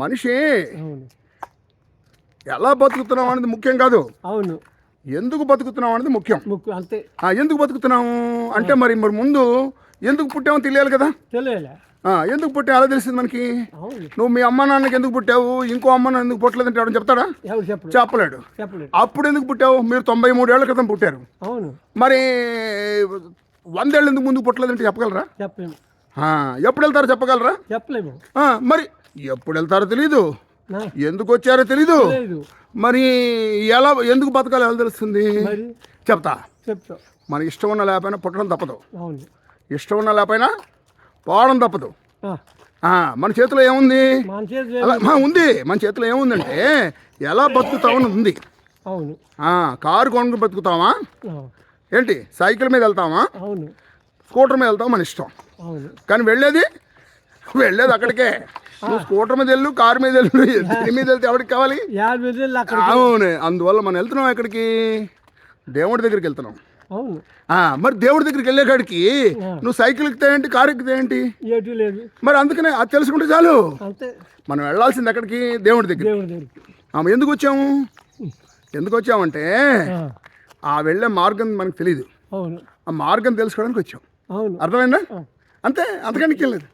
మనిషి ఎలా బతుకుతున్నాం అనేది ముఖ్యం కాదు. అవును. ఎందుకు బతుకుతున్నాం అనేది ముఖ్యం. అంతే. ఎందుకు బతుకుతున్నాము అంటే మరి మరి ముందు ఎందుకు పుట్టామో తెలియాలి కదా. తెలియలే? ఎందుకు పుట్టా ఎలా తెలిసింది మనకి? నువ్వు మీ అమ్మ నాన్నకి ఎందుకు పుట్టావు? ఇంకో అమ్మ నాన్న ఎందుకు పుట్టలేదంటే చెప్తాడా? ఎవరు చెప్పలేదు చెప్పలేడు. అప్పుడు ఎందుకు పుట్టావు? మీరు తొంభై మూడేళ్ళ క్రితం పుట్టారు. అవును. మరి వందేళ్ళు ఎందుకు ముందుకు పుట్టలేదంటే చెప్పగలరా? ఎప్పుడు వెళ్తారో చెప్పగలరా? చెప్పలేము. మరి ఎప్పుడు వెళ్తారో తెలీదు. ఎందుకు వచ్చారో తెలీదు. లేదు మరి ఎలా ఎందుకు బతకాలో ఎలా తెలుస్తుంది? చెప్తా. చెప్తా. మనకి ఇష్టం ఉన్న లేకపోయినా పుట్టడం తప్పదు. ఇష్టం ఉన్న లేకపోయినా పోవడం తప్పదు. మన చేతిలో ఏముంది? మన ఉంది. మన చేతిలో ఏముందంటే ఎలా బతుకుతామని ఉంది. కారు కొనుక్కుని బతుకుతామా ఏంటి? సైకిల్ మీద వెళ్తామా స్కూటర్ మీద వెళ్తాం మన ఇష్టం. కానీ వెళ్ళేది వెళ్ళేది అక్కడికే. నువ్వు స్కూటర్ మీద వెళ్ళు కారు మీద వెళ్ళు దీని మీద వెళ్తే ఎవరికి కావాలి? అవును అందువల్ల మనం వెళ్తున్నాం ఎక్కడికి? దేవుడి దగ్గరికి వెళ్తున్నాం. మరి దేవుడి దగ్గరికి వెళ్ళే కాడికి నువ్వు సైకిల్ ఎక్కితే ఏంటి కారు ఎక్కితే ఏంటి లేదు. మరి అందుకనే అది తెలుసుకుంటే చాలు. మనం వెళ్ళాల్సింది ఎక్కడికి? దేవుడి దగ్గర ఎందుకు వచ్చాము? ఎందుకు వచ్చామంటే ఆ, వెళ్ళే మార్గం మనకు తెలియదు ఆ మార్గం తెలుసుకోవడానికి వచ్చాం. అర్థమైందా? అంతే అంతకంటే వెళ్ళలేదు